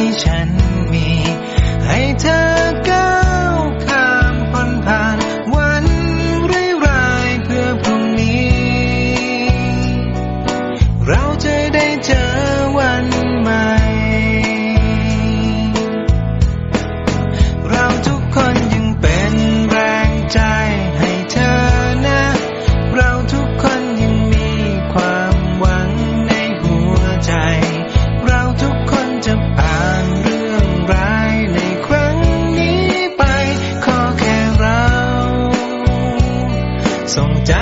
ี่ ส่งใจ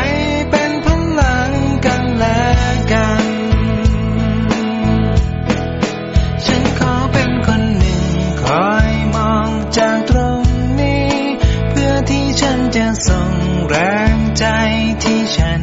เป็นพลังกันและกัน ฉันขอเป็นคนหนึ่ง คอยมองจากตรงนี้ เพื่อที่ฉันจะส่งแรงใจที่ฉัน